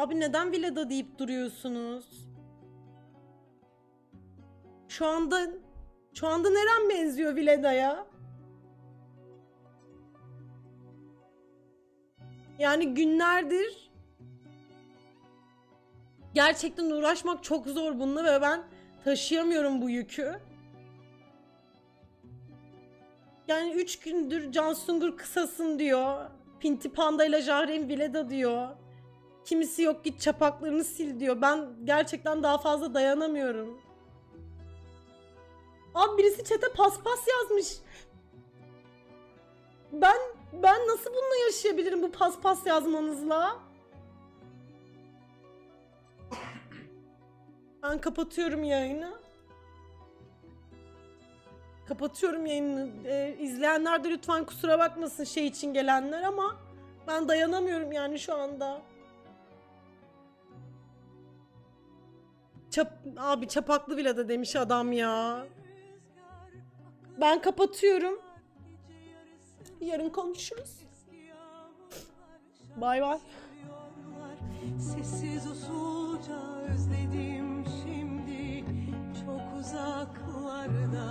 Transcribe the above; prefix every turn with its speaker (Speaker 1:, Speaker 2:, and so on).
Speaker 1: Abi neden villada deyip duruyorsunuz? Şu anda şu anda neren benziyor villadaya? Yani günlerdir gerçekten uğraşmak çok zor bununla ve ben taşıyamıyorum bu yükü. Yani üç gündür Can Sungur kısasın diyor. Pinti Panda ile Jahreyn Vileda diyor. Kimisi yok git çapaklarını sil diyor. Ben gerçekten daha fazla dayanamıyorum. Abi birisi çete paspas yazmış. Ben ben nasıl bununla yaşayabilirim bu paspas yazmanızla? Ben kapatıyorum yayını. Kapatıyorum yayını. Ee, izleyenler de lütfen kusura bakmasın şey için gelenler ama ben dayanamıyorum yani şu anda. Çap abi çapaklı bile de demiş adam ya. Ben kapatıyorum. Yarın konuşuruz. Bay bay.
Speaker 2: Sessiz usulca özledim şimdi çok uzaklarda